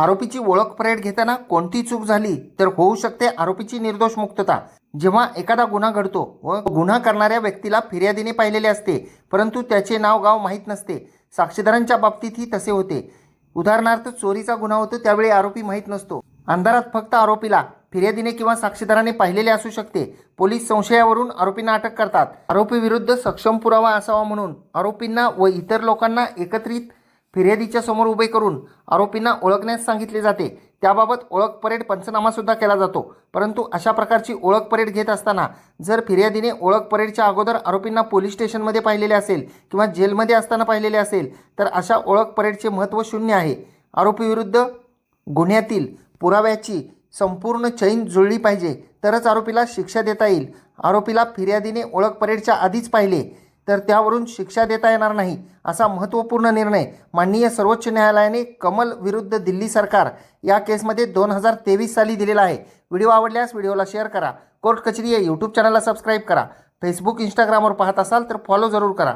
आरोपीची ओळख परेड घेताना कोणती चूक झाली तर होऊ शकते आरोपीची निर्दोष मुक्तता. जेव्हा एखादा गुन्हा घडतो व गुन्हा करणाऱ्या व्यक्तीला फिर्यादीने पाहिलेले असते परंतु त्याचे नाव गाव माहीत नसते. साक्षीदारांच्या बाबतीतही तसे होते. उदाहरणार्थ चोरीचा गुन्हा होतो त्यावेळी आरोपी माहीत नसतो. अंधारात फक्त आरोपीला फिर्यादीने किंवा साक्षीदाराने पाहिलेले असू शकते. पोलीस संशयावरून आरोपींना अटक करतात. आरोपीविरुद्ध सक्षम पुरावा असावा म्हणून आरोपींना व इतर लोकांना एकत्रित फिर्यादीच्या समोर उभे करून आरोपींना ओळखण्यास सांगितले जाते. त्याबाबत ओळख परेड पंचनामासुद्धा केला जातो. परंतु अशा प्रकारची ओळख परेड घेत असताना जर फिर्यादीने ओळख परेडच्या अगोदर आरोपींना पोलीस स्टेशनमध्ये पाहिलेले असेल किंवा जेलमध्ये असताना पाहिलेले असेल तर अशा ओळख परेडचे महत्त्व शून्य आहे. आरोपीविरुद्ध गुन्ह्यातील पुराव्याची संपूर्ण चैन जुळली पाहिजे तरच आरोपीला शिक्षा देता येईल. आरोपीला फिर्यादीने ओळख परेडच्या आधीच पाहिले. तर त्यावरून शिक्षा देता येणार नाही असा महत्त्वपूर्ण निर्णय माननीय सर्वोच्च न्यायालयाने कमल विरुद्ध दिल्ली सरकार या केसमध्ये दोन हजार तेवीस साली दिलेला आहे. व्हिडिओ आवडल्यास व्हिडिओला शेअर करा. कोर्ट कचेरी या यूट्यूब चॅनलला सबस्क्राईब करा. फेसबुक इंस्टाग्रामवर पाहत असाल तर फॉलो जरूर करा.